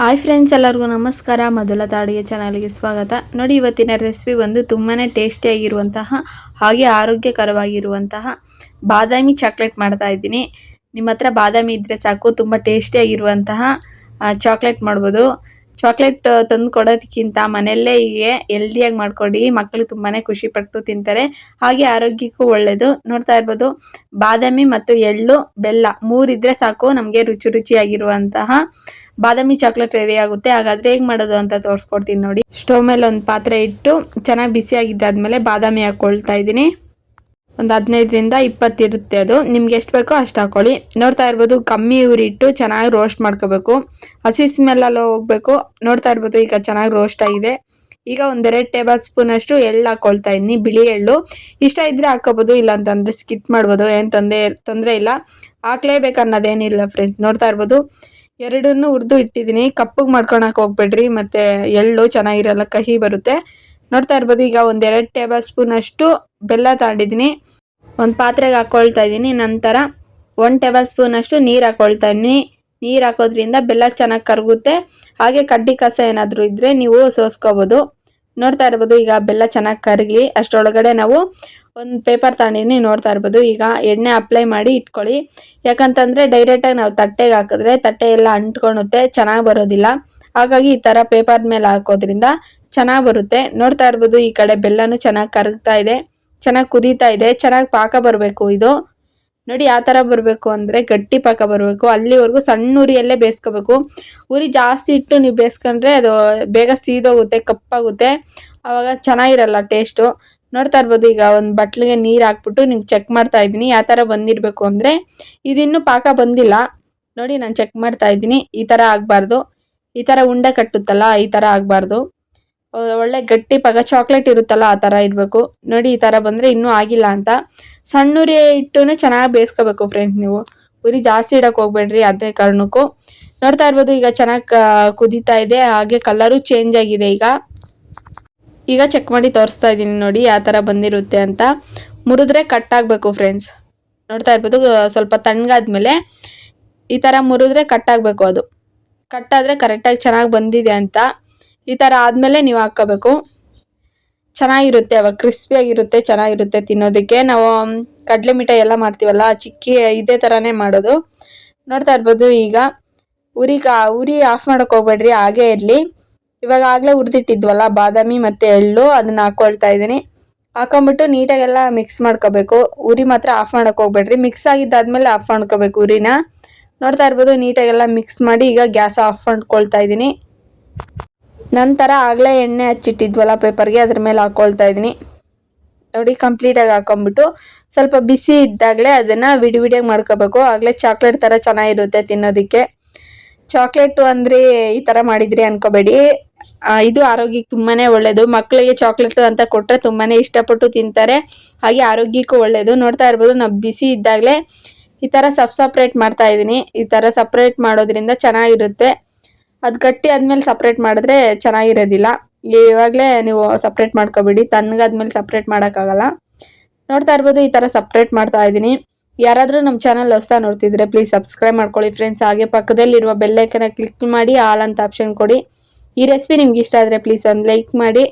Hi friends ಎಲ್ಲರಿಗೂ ನಮಸ್ಕಾರ. ಮೊದಲ ತಾಡಿಗೆ ಚಾನಲ್ಗೆ ಸ್ವಾಗತ. ನೋಡಿ, ಇವತ್ತಿನ ರೆಸಿಪಿ ಒಂದು ತುಂಬಾ ಟೇಸ್ಟಿಯಾಗಿರುವಂತಹ ಹಾಗೆ ಆರೋಗ್ಯಕರವಾಗಿರುವಂತಹ ಬಾದಾಮಿ ಚಾಕ್ಲೇಟ್ ಮಾಡ್ತಾ ಇದ್ದೀನಿ. ನಿಮ್ಮ ಹತ್ರ ಬಾದಾಮಿ ಇದ್ದರೆ ಸಾಕು, ತುಂಬ ಟೇಸ್ಟಿಯಾಗಿರುವಂತಹ ಚಾಕ್ಲೇಟ್ ಮಾಡ್ಬೋದು. ಚಾಕ್ಲೇಟ್ ತಂದು ಕೊಡೋದಕ್ಕಿಂತ ಮನೆಯಲ್ಲೇ ಹೀಗೆ ಹೆಲ್ದಿಯಾಗಿ ಮಾಡ್ಕೊಡಿ ಮಕ್ಕಳು ತುಂಬಾನೇ ಖುಷಿ ಪಟ್ಟು ತಿಂತಾರೆ. ಹಾಗೆ ಆರೋಗ್ಯಕ್ಕೂ ಒಳ್ಳೇದು. ನೋಡ್ತಾ ಇರ್ಬೋದು, ಬಾದಾಮಿ ಮತ್ತು ಎಳ್ಳು, ಬೆಲ್ಲ ಮೂರಿದ್ರೆ ಸಾಕು, ನಮಗೆ ರುಚಿ ರುಚಿಯಾಗಿರುವಂತಹ ಬಾದಾಮಿ ಚಾಕ್ಲೇಟ್ ರೆಡಿ ಆಗುತ್ತೆ. ಹಾಗಾದ್ರೆ ಹೇಗೆ ಮಾಡೋದು ಅಂತ ತೋರಿಸ್ಕೊಡ್ತೀನಿ ನೋಡಿ. ಸ್ಟವ್ ಮೇಲೆ ಒಂದು ಪಾತ್ರೆ ಇಟ್ಟು ಚೆನ್ನಾಗಿ ಬಿಸಿ ಆಗಿದ್ದಾದ್ಮೇಲೆ ಬಾದಾಮಿ ಹಾಕೊಳ್ತಾ ಇದ್ದೀನಿ. ಒಂದು ಹದಿನೈದರಿಂದ ಇಪ್ಪತ್ತು ಇರುತ್ತೆ ಅದು. ನಿಮ್ಗೆ ಎಷ್ಟು ಬೇಕೋ ಅಷ್ಟು ಹಾಕೊಳ್ಳಿ. ನೋಡ್ತಾ ಇರ್ಬೋದು, ಕಮ್ಮಿ ಉರಿಟ್ಟು ಚೆನ್ನಾಗಿ ರೋಸ್ಟ್ ಮಾಡ್ಕೋಬೇಕು. ಹಸಿ ಸ್ಮೆಲ್ಲೆಲ್ಲ ಹೋಗ್ಬೇಕು. ನೋಡ್ತಾ ಇರ್ಬೋದು, ಈಗ ಚೆನ್ನಾಗಿ ರೋಸ್ಟ್ ಆಗಿದೆ. ಈಗ ಒಂದೆರಡು ಟೇಬಲ್ ಸ್ಪೂನ್ ಅಷ್ಟು ಎಳ್ಳು ಹಾಕೊಳ್ತಾ ಇದ್ದೀನಿ, ಬಿಳಿ ಎಳ್ಳು. ಇಷ್ಟ ಇದ್ದರೆ ಹಾಕೋಬೋದು ಇಲ್ಲ ಅಂತಂದರೆ ಸ್ಕಿಪ್ ಮಾಡ್ಬೋದು, ಏನು ತೊಂದರೆ ತೊಂದರೆ ಇಲ್ಲ. ಹಾಕ್ಲೇಬೇಕು ಅನ್ನೋದೇನಿಲ್ಲ ಫ್ರೆಂಡ್ಸ್ ನೋಡ್ತಾ ಇರ್ಬೋದು, ಎರಡನ್ನೂ ಹುರಿದು ಇಟ್ಟಿದ್ದೀನಿ. ಕಪ್ಪಗೆ ಮಾಡ್ಕೊಳಕ್ಕೆ ಹೋಗ್ಬೇಡ್ರಿ, ಮತ್ತು ಎಳ್ಳು ಚೆನ್ನಾಗಿರಲ್ಲ, ಕಹಿ ಬರುತ್ತೆ. ನೋಡ್ತಾ ಇರ್ಬೋದು, ಈಗ ಒಂದೆರಡು ಟೇಬಲ್ ಸ್ಪೂನ್ ಅಷ್ಟು ಬೆಲ್ಲ ತಗೊಂಡಿದ್ದೀನಿ ಒಂದು ಪಾತ್ರೆಗೆ ಹಾಕ್ಕೊಳ್ತಾ ಇದ್ದೀನಿ. ನಂತರ ಒನ್ ಟೇಬಲ್ ಸ್ಪೂನ್ ಅಷ್ಟು ನೀರು ಹಾಕ್ಕೊಳ್ತಾ ಇದ್ದೀನಿ. ನೀರು ಹಾಕೋದ್ರಿಂದ ಬೆಲ್ಲ ಚೆನ್ನಾಗಿ ಕರಗುತ್ತೆ. ಹಾಗೆ ಕಡ್ಡಿ ಕಸ ಏನಾದರೂ ಇದ್ದರೆ ನೀವು ಸೋಸ್ಕೋಬೋದು. ನೋಡ್ತಾ ಇರ್ಬೋದು, ಈಗ ಬೆಲ್ಲ ಚೆನ್ನಾಗಿ ಕರಗಲಿ. ಅಷ್ಟರೊಳಗಡೆ ನಾವು ಒಂದು ಪೇಪರ್ ತಗೊಂಡಿದ್ದೀನಿ ನೋಡ್ತಾ ಇರ್ಬೋದು. ಈಗ ಎಣ್ಣೆ ಅಪ್ಲೈ ಮಾಡಿ ಇಟ್ಕೊಳ್ಳಿ. ಯಾಕಂತಂದರೆ ಡೈರೆಕ್ಟಾಗಿ ನಾವು ತಟ್ಟೆಗೆ ಹಾಕಿದ್ರೆ ತಟ್ಟೆ ಎಲ್ಲ ಅಂಟ್ಕೊಳುತ್ತೆ ಚೆನ್ನಾಗಿ ಬರೋದಿಲ್ಲ. ಹಾಗಾಗಿ ಈ ಥರ ಪೇಪರ್ ಮೇಲೆ ಹಾಕೋದ್ರಿಂದ ಚೆನ್ನಾಗಿ ಬರುತ್ತೆ. ನೋಡ್ತಾ ಇರ್ಬೋದು ಈ ಕಡೆ ಬೆಲ್ಲನೂ ಚೆನ್ನಾಗಿ ಕರಗ್ತಾ ಇದೆ. ಚೆನ್ನಾಗಿ ಕುದೀತಾ ಇದೆ. ಚೆನ್ನಾಗಿ ಪಾಕ ಬರಬೇಕು ಇದು. ನೋಡಿ ಯಾವ ಥರ ಬರಬೇಕು ಅಂದರೆ ಗಟ್ಟಿ ಪಾಕ ಬರಬೇಕು. ಅಲ್ಲಿವರೆಗೂ ಸಣ್ಣ ಉರಿಯಲ್ಲೇ ಬೇಯಿಸ್ಕೋಬೇಕು. ಉರಿ ಜಾಸ್ತಿ ಇಟ್ಟು ನೀವು ಬೇಯಿಸ್ಕೊಂಡ್ರೆ ಅದು ಬೇಗ ಸೀದೋಗುತ್ತೆ, ಕಪ್ಪಾಗುತ್ತೆ. ಆವಾಗ ಚೆನ್ನಾಗಿರಲ್ಲ ಟೇಸ್ಟು ನೋಡ್ತಾ ಇರ್ಬೋದು ಈಗ ಒಂದು ಬಟ್ಲಿಗೆ ನೀರು ಹಾಕ್ಬಿಟ್ಟು ನಿಮ್ಗೆ ಚೆಕ್ ಮಾಡ್ತಾ ಇದ್ದೀನಿ. ಯಾವ ಥರ ಬಂದಿರಬೇಕು ಅಂದರೆ ಇದಿನ್ನೂ ಪಾಕ ಬಂದಿಲ್ಲ. ನೋಡಿ ನಾನು ಚೆಕ್ ಮಾಡ್ತಾ ಇದ್ದೀನಿ. ಈ ಥರ ಆಗಬಾರ್ದು. ಈ ಥರ ಉಂಡೆ ಕಟ್ಟುತ್ತಲ್ಲ, ಈ ಥರ ಆಗಬಾರ್ದು. ಒಳ್ಳೆ ಗಟ್ಟಿ ಪಾಕ ಚಾಕ್ಲೇಟ್ ಇರುತ್ತಲ್ಲ ಆ ಥರ ಇರಬೇಕು ನೋಡಿ ಈ ಥರ ಬಂದರೆ ಇನ್ನೂ ಆಗಿಲ್ಲ ಅಂತ. ಸಣ್ಣೂರಿ ಇಟ್ಟು ಚೆನ್ನಾಗಿ ಬೇಯಿಸ್ಕೋಬೇಕು ಫ್ರೆಂಡ್ಸ್ ನೀವು. ಉರಿ ಜಾಸ್ತಿ ಇಡಕ್ಕೆ ಹೋಗ್ಬೇಡ್ರಿ ಅದೇ ಕಾರಣಕ್ಕೂ. ನೋಡ್ತಾ ಇರ್ಬೋದು ಈಗ ಚೆನ್ನಾಗಿ ಕುದೀತಾ ಇದೆ. ಹಾಗೆ ಕಲರು ಚೇಂಜ್ ಆಗಿದೆ ಈಗ. ಈಗ ಚೆಕ್ ಮಾಡಿ ತೋರಿಸ್ತಾ ಇದ್ದೀನಿ ನೋಡಿ ಯಾವ ಥರ ಬಂದಿರುತ್ತೆ ಅಂತ. ಮುರಿದ್ರೆ ಕಟ್ ಆಗಬೇಕು ಫ್ರೆಂಡ್ಸ್ ನೋಡ್ತಾ ಇರ್ಬೋದು ಸ್ವಲ್ಪ ತಣ್ಣಗಾದ್ಮೇಲೆ ಈ ಥರ ಮುರಿದ್ರೆ ಕಟ್ ಆಗಬೇಕು ಅದು. ಕಟ್ಟಾದರೆ ಕರೆಕ್ಟಾಗಿ ಚೆನ್ನಾಗಿ ಬಂದಿದೆ ಅಂತ. ಈ ಥರ ಆದಮೇಲೆ ನೀವು ಹಾಕ್ಕೋಬೇಕು. ಚೆನ್ನಾಗಿರುತ್ತೆ, ಅವಾಗ ಕ್ರಿಸ್ಪಿಯಾಗಿರುತ್ತೆ ಚೆನ್ನಾಗಿರುತ್ತೆ ತಿನ್ನೋದಕ್ಕೆ. ನಾವು ಕಡಲೆ ಮಿಠಾಯಿ ಎಲ್ಲ ಮಾಡ್ತೀವಲ್ಲ ಚಿಕ್ಕಿ ಇದೇ ಥರನೇ ಮಾಡೋದು. ನೋಡ್ತಾ ಇರ್ಬೋದು ಈಗ. ಉರಿ ಕಾ ಉರಿ ಆಫ್ ಮಾಡೋಕೆ ಹೋಗ್ಬೇಡ್ರಿ, ಹಾಗೇ ಇರಲಿ. ಇವಾಗ ಆಗಲೇ ಹುರಿದಿಟ್ಟಿದ್ವಲ್ಲ, ಬಾದಾಮಿ ಮತ್ತು ಎಳ್ಳು, ಅದನ್ನು ಹಾಕ್ಕೊಳ್ತಾ ಇದ್ದೀನಿ. ಹಾಕೊಂಬಿಟ್ಟು ನೀಟಾಗೆಲ್ಲ ಮಿಕ್ಸ್ ಮಾಡ್ಕೋಬೇಕು. ಉರಿ ಮಾತ್ರ ಆಫ್ ಮಾಡೋಕೆ ಹೋಗ್ಬೇಡ್ರಿ. ಮಿಕ್ಸ್ ಆಗಿದ್ದಾದ್ಮೇಲೆ ಆಫ್ ಮಾಡ್ಕೋಬೇಕು ಉರಿನ. ನೋಡ್ತಾ ಇರ್ಬೋದು, ನೀಟಾಗೆಲ್ಲ ಮಿಕ್ಸ್ ಮಾಡಿ ಈಗ ಗ್ಯಾಸ್ ಆಫ್ ಮಾಡ್ಕೊಳ್ತಾ ಇದ್ದೀನಿ. ನಂತರ ಆಗಲೇ ಎಣ್ಣೆ ಹಚ್ಚಿಟ್ಟಿದ್ವಲ್ಲ ಪೇಪರ್ಗೆ, ಅದ್ರ ಮೇಲೆ ಹಾಕ್ಕೊಳ್ತಾ ಇದ್ದೀನಿ. ನೋಡಿ ಕಂಪ್ಲೀಟಾಗಿ ಹಾಕೊಂಬಿಟ್ಟು ಸ್ವಲ್ಪ ಬಿಸಿ ಇದ್ದಾಗಲೇ ಅದನ್ನು ವಿಡಿ ವಿಡಿಯಾಗಿ ಮಾಡ್ಕೋಬೇಕು. ಆಗಲೇ ಚಾಕ್ಲೇಟ್ ಥರ ಚೆನ್ನಾಗಿರುತ್ತೆ ತಿನ್ನೋದಕ್ಕೆ. ಚಾಕ್ಲೇಟು ಅಂದರೆ ಈ ಥರ ಮಾಡಿದ್ರಿ ಅನ್ಕೋಬೇಡಿ. ಇದು ಆರೋಗ್ಯಕ್ಕೆ ತುಂಬಾ ಒಳ್ಳೆಯದು ಮಕ್ಕಳಿಗೆ ಚಾಕ್ಲೇಟು ಅಂತ ಕೊಟ್ಟರೆ ತುಂಬಾ ಇಷ್ಟಪಟ್ಟು ತಿಂತಾರೆ. ಹಾಗೆ ಆರೋಗ್ಯಕ್ಕೂ ಒಳ್ಳೆಯದು ನೋಡ್ತಾ ಇರ್ಬೋದು, ನಾವು ಬಿಸಿ ಇದ್ದಾಗಲೇ ಈ ಥರ ಸಪ್ ಸಪ್ರೇಟ್ ಮಾಡ್ತಾ ಇದ್ದೀನಿ. ಈ ಥರ ಸಪ್ರೇಟ್ ಮಾಡೋದ್ರಿಂದ ಚೆನ್ನಾಗಿರುತ್ತೆ. ಅದು ಗಟ್ಟಿ ಆದ್ಮೇಲೆ ಸಪ್ರೇಟ್ ಮಾಡಿದ್ರೆ ಚೆನ್ನಾಗಿರೋದಿಲ್ಲ. ಇವಾಗಲೇ ನೀವು ಸಪ್ರೇಟ್ ಮಾಡ್ಕೊಬಿಡಿ. ತನ್ಗಾದ್ಮೇಲೆ ಸಪ್ರೇಟ್ ಮಾಡೋಕ್ಕಾಗಲ್ಲ. ನೋಡ್ತಾ ಇರ್ಬೋದು, ಈ ಥರ ಸಪ್ರೇಟ್ ಮಾಡ್ತಾ ಇದ್ದೀನಿ. ಯಾರಾದರೂ ನಮ್ಮ ಚಾನಲ್ ಹೊಸ ನೋಡ್ತಿದ್ರೆ ಪ್ಲೀಸ್ ಸಬ್ಸ್ಕ್ರೈಬ್ ಮಾಡ್ಕೊಳ್ಳಿ ಫ್ರೆಂಡ್ಸ್ ಹಾಗೆ ಪಕ್ಕದಲ್ಲಿರುವ ಬೆಲ್ಲೈಕನ ಕ್ಲಿಕ್ ಮಾಡಿ ಆಲ್ ಅಂತ ಆಪ್ಷನ್ ಕೊಡಿ. ಈ ರೆಸಿಪಿ ನಿಮ್ಗೆ ಇಷ್ಟ ಆದರೆ ಪ್ಲೀಸ್ ಒಂದು ಲೈಕ್ ಮಾಡಿ.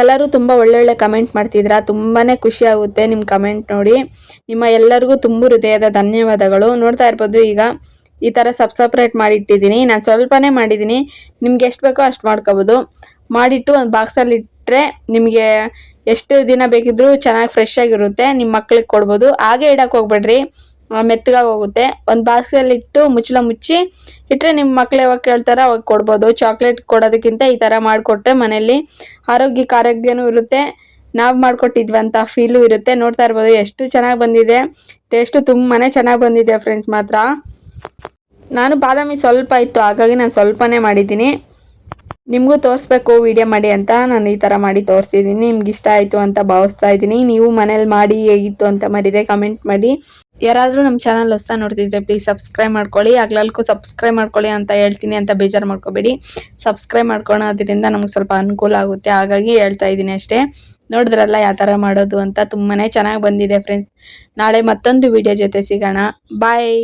ಎಲ್ಲರೂ ತುಂಬ ಒಳ್ಳೊಳ್ಳೆ ಕಮೆಂಟ್ ಮಾಡ್ತಿದ್ರ? ತುಂಬಾ ಖುಷಿ ಆಗುತ್ತೆ ನಿಮ್ಮ ಕಮೆಂಟ್ ನೋಡಿ. ನಿಮ್ಮ ಎಲ್ಲರಿಗೂ ತುಂಬ ಹೃದಯದ ಧನ್ಯವಾದಗಳು. ನೋಡ್ತಾ ಇರ್ಬೋದು ಈಗ ಈ ಥರ ಸಬ್ ಸಪ್ರೇಟ್ ಮಾಡಿ ಇಟ್ಟಿದ್ದೀನಿ ನಾನು ಸ್ವಲ್ಪನೇ ಮಾಡಿದ್ದೀನಿ. ನಿಮ್ಗೆ ಎಷ್ಟು ಬೇಕೋ ಅಷ್ಟು ಮಾಡ್ಕೋಬೋದು. ಮಾಡಿಟ್ಟು ಒಂದು ಬಾಕ್ಸಲ್ಲಿ ಇಟ್ಟರೆ ನಿಮಗೆ ಎಷ್ಟು ದಿನ ಬೇಕಿದ್ರೂ ಚೆನ್ನಾಗಿ ಫ್ರೆಶ್ ಆಗಿರುತ್ತೆ. ನಿಮ್ಮ ಮಕ್ಳಿಗೆ ಕೊಡ್ಬೋದು. ಹಾಗೆ ಇಡಕ್ಕೆ ಹೋಗ್ಬೇಡ್ರಿ. ಮೆತ್ತಗಾಗಿ ಹೋಗುತ್ತೆ. ಒಂದು ಬಾಕ್ಸಲ್ಲಿ ಇಟ್ಟು ಮುಚ್ಚಲ ಮುಚ್ಚಿ ಇಟ್ಟರೆ ನಿಮ್ಮ ಮಕ್ಳು ಯಾವಾಗ ಕೇಳ್ತಾರೋ ಅವಾಗ ಕೊಡ್ಬೋದು. ಚಾಕ್ಲೇಟ್ ಕೊಡೋದಕ್ಕಿಂತ ಈ ಥರ ಮಾಡಿಕೊಟ್ರೆ ಮನೆಯಲ್ಲಿ ಆರೋಗ್ಯಕ್ಕೆ ಆರೋಗ್ಯನೂ ಇರುತ್ತೆ. ನಾವು ಮಾಡಿಕೊಟ್ಟಿದ್ವಂತ ಫೀಲು ಇರುತ್ತೆ. ನೋಡ್ತಾ ಇರ್ಬೋದು. ಎಷ್ಟು ಚೆನ್ನಾಗಿ ಬಂದಿದೆ. ಟೇಸ್ಟು ತುಂಬಾ ಚೆನ್ನಾಗಿ ಬಂದಿದೆ ಫ್ರೆಂಡ್ಸ್ ಮಾತ್ರ. ನಾನು ಬಾದಾಮಿ ಸ್ವಲ್ಪ ಇತ್ತು, ಹಾಗಾಗಿ ನಾನು ಸ್ವಲ್ಪನೇ ಮಾಡಿದ್ದೀನಿ. ನಿಮಗೂ ತೋರಿಸ್ಬೇಕು ವಿಡಿಯೋ ಮಾಡಿ ಅಂತ. ನಾನು ಈ ಥರ ಮಾಡಿ ತೋರಿಸಿದ್ದೀನಿ. ನಿಮ್ಗೆ ಇಷ್ಟ ಆಯಿತು ಅಂತ ಭಾವಿಸ್ತಾ ಇದ್ದೀನಿ. ನೀವು ಮನೇಲಿ ಮಾಡಿ ಹೇಗಿತ್ತು ಅಂತ ಮರಿದೆ ಕಮೆಂಟ್ ಮಾಡಿ. ಯಾರಾದರೂ ನಮ್ಮ ಚಾನಲ್ ಹೊಸ ನೋಡ್ತಿದ್ರೆ ಪ್ಲೀಸ್ ಸಬ್ಸ್ಕ್ರೈಬ್ ಮಾಡ್ಕೊಳ್ಳಿ. ಆಗ್ಲಲ್ಕು ಸಬ್ಸ್ಕ್ರೈಬ್ ಮಾಡ್ಕೊಳ್ಳಿ ಅಂತ ಹೇಳ್ತೀನಿ ಅಂತ ಬೇಜಾರು ಮಾಡ್ಕೋಬೇಡಿ. ಸಬ್ಸ್ಕ್ರೈಬ್ ಮಾಡ್ಕೊಳೋದ್ರಿಂದ ನಮ್ಗೆ ಸ್ವಲ್ಪ ಅನುಕೂಲ ಆಗುತ್ತೆ. ಹಾಗಾಗಿ ಹೇಳ್ತಾ ಇದ್ದೀನಿ ಅಷ್ಟೇ. ನೋಡಿದ್ರಲ್ಲ ಯಾವ ಥರ ಮಾಡೋದು ಅಂತ. ತುಂಬಾ ಚೆನ್ನಾಗಿ ಬಂದಿದೆ ಫ್ರೆಂಡ್ಸ್ ನಾಳೆ ಮತ್ತೊಂದು ವಿಡಿಯೋ ಜೊತೆ ಸಿಗೋಣ. ಬಾಯ್